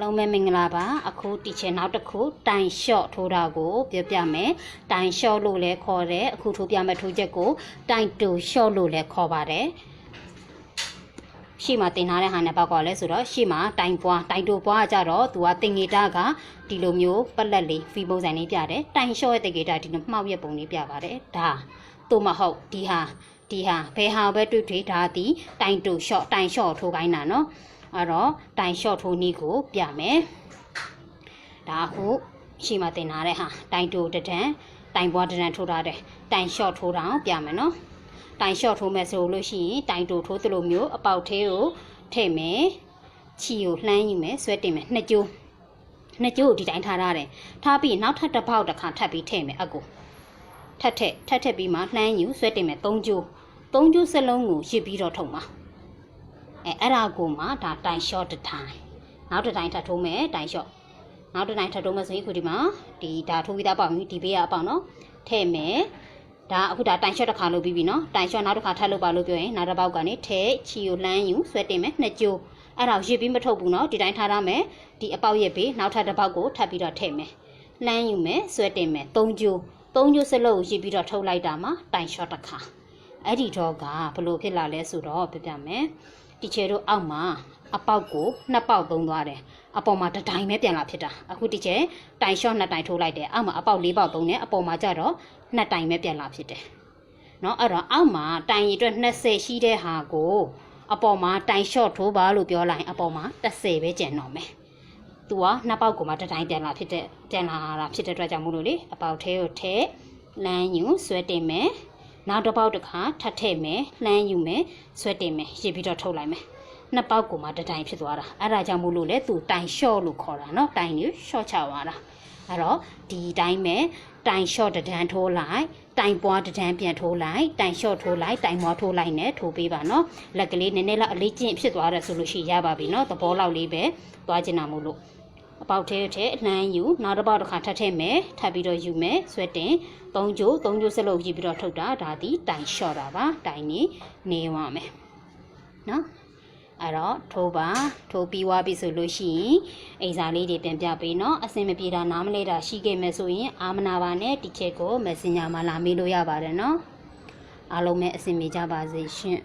လုံးမဲမင်္ဂလာပါအခုတီချင်နောက်တစ်ခုတိုင်လျှော့ထိုးတာကိုပြောပြမယ်တိုင်လျှော့လို့လည်းခေါ်တယ်အခုထိုးပြမယ့်ထိုးချက်ကိုတိုင်တူလျှော့လို့လည်းခေါ်ပါတယ်ရှေ့မှာတင်ထားတဲ့ဟာနဲ့ပေါက်ကောလဲဆိုတော့ရှေ့မှာတိုင်ပွားတိုင်တူပွားကကြတော့သူကတင်ငေတာကဒီလိုမျိုးပက်လက်လေးဖီပုံစံလေးပြတယ်တိုင်လျှော့ရဲ့တင်ငေတာဒီလိုမှောက်ရက်ပုံလေးပြပါတယ်ဒါသူမဟုတ်ဒီဟာဒီဟာဘယ်ဟာပဲတွေ့တွေ့ဒါဒီတိုင်တူလျှော့တိုင်လျှော့ထိုးခိုင်းတာနော် အဲ့တော့တိုင်လျှော့ထိုးနည်းကိုပြမယ်ဒါအခုရှိမှတင်ထားတဲ့ဟာတိုင်တူတဒံတိုင်ပွားတဒံထိုးထားတယ်တိုင်လျှော့ထိုးတာကိုပြမယ်နော်တိုင်လျှော့ထိုးမယ်ဆိုလို့ရှိရင်တိုင်တူထိုးသလိုမျိုးအပေါက်သေးကိုထည့်မယ်ချီကိုလှမ်းယူမယ်ဆွဲတင်မယ်နှစ်ကျိုးနှစ်ကျိုးကိုဒီတိုင်းထားရတယ်ထားပြီးနောက်ထပ်တစ်ပေါက်တစ်ခါထပ်ပြီးထည့်မယ်အကူထပ်ထည့်ထပ်ထည့်ပြီးမှလှမ်းယူဆွဲတင်မယ်သုံးကျိုးသုံးကျိုးစလုံးကိုရစ်ပြီးတော့ထုံပါ အဲအဲ့ဒါကိုမှဒါတိုင်လျှော့တစ်ထိုင်နောက်တစ်ထိုင်ထပ်ထိုးမယ်တိုင်လျှော့နောက်တစ်ထိုင်ထပ်ထိုးမယ်ဆိုရင်ခုဒီမှာဒီဒါထိုးပြီးသားပေါ့ဒီဘေးကအပေါ့နော်ထည့်မယ်ဒါအခုဒါတိုင်လျှော့တစ်ခါလုပ်ပြီးပြီနော်တိုင်လျှော့နောက်တစ်ခါထပ်လုပ်ပါလို့ပြောရင်နောက်တစ်ပေါက်ကနေထည့်ချီကိုလှမ်းယူဆွဲတင်မယ်နှစ်ကြိုးအဲ့ဒါကိုရစ်ပြီးမထုတ်ဘူးနော်ဒီတိုင်းထားရမယ်ဒီအပေါက်ရဲ့ဘေးနောက်ထပ်တစ်ပေါက်ကိုထပ်ပြီးတော့ထည့်မယ်လှမ်းယူမယ်ဆွဲတင်မယ်သုံးကြိုးသုံးကြိုးစလုံးကိုရစ်ပြီးတော့ထုတ်လိုက်တာမှာတိုင်လျှော့တစ်ခါ အဲ့ဒီတော့ကဘလို့ဖြစ်လာလဲဆိုတော့ပြပြမယ်တီချေတို့အောက်မှာအပေါက်ကိုနှစ်ပေါက်သုံးသွားတယ်အပေါ်မှာတတိုင်းပဲပြန်လာဖြစ်တာအခုတီချေတိုင်ရှော့နှစ်တိုင်ထိုးလိုက်တယ်အောက်မှာအပေါက်လေးပေါက်သုံးတယ်အပေါ်မှာကြတော့နှစ်တိုင်ပဲပြန်လာဖြစ်တယ်နော်အဲ့တော့အောက်မှာတိုင်ရည်အတွက်20ရှိတဲ့ဟာကိုအပေါ်မှာတိုင်ရှော့ထိုးပါလို့ပြောလိုက်အပေါ်မှာ30ပဲကျန်တော့မယ်သူကနှစ်ပေါက်ကိုမှတတိုင်းပြန်လာဖြစ်တဲ့ပြန်လာတာဖြစ်တဲ့အတွက်ကြောင့်မို့လို့လေအပေါက်သေးကိုထဲလမ်းယူဆွဲတင်မယ် နောက်တစ်ပေါက်တစ်ခါထပ်ထည့်မယ်လှမ်းယူမယ်ဆွဲတင်မယ်ရစ်ပြီးတော့ထုတ်လိုက်မယ်နှစ်ပေါက်ကိုမှတစ်တိုင်ဖြစ်သွားတာအဲ့ဒါကြောင့်မို့လို့လေသူတိုင်လျှော့လို့ခေါ်တာเนาะတိုင်ကိုလျှော့ချသွားတာအဲ့တော့ဒီတိုင်းပဲတိုင်လျှော့တစ်ဒန်းထိုးလိုက်တိုင်ပွားတစ်ဒန်းပြန်ထိုးလိုက်တိုင်လျှော့ထိုးလိုက်တိုင်မွားထိုးလိုက်နဲ့ထိုးပေးပါเนาะလက်ကလေးနည်းနည်းလောက်အလေးကျင့်ဖြစ်သွားတယ်ဆိုလို့ရှိရင်ရပါပြီเนาะသဘောလောက်လေးပဲသွားချင်တာမို့လို့ အပေါက်သေးသေးအနှမ်းယူနောက်တစ်ပေါက်တစ်ခါထပ်ထည့်မယ်ထပ်ပြီးတော့ယူမယ်ဆွဲတင်သုံးကြိုးသုံးကြိုးစလုံးယူပြီးတော့ထုတ်တာဒါဒီတိုင်လျှော့တာပါတိုင်နေနေဝမယ်နော်အဲ့တော့ထိုးပါထိုးပြီးွားပြီဆိုလို့ရှိရင်အိမ်စာလေးတွေပြန်ပြပေးနော်အစင်မပြေတာနားမလဲတာရှိခဲ့မယ်ဆိုရင်အာမနာပါနဲ့ဒီချက်ကို Messenger မှာလာမေးလို့ရပါတယ်နော်အားလုံးပဲအစင်ပြေကြပါစေရှင်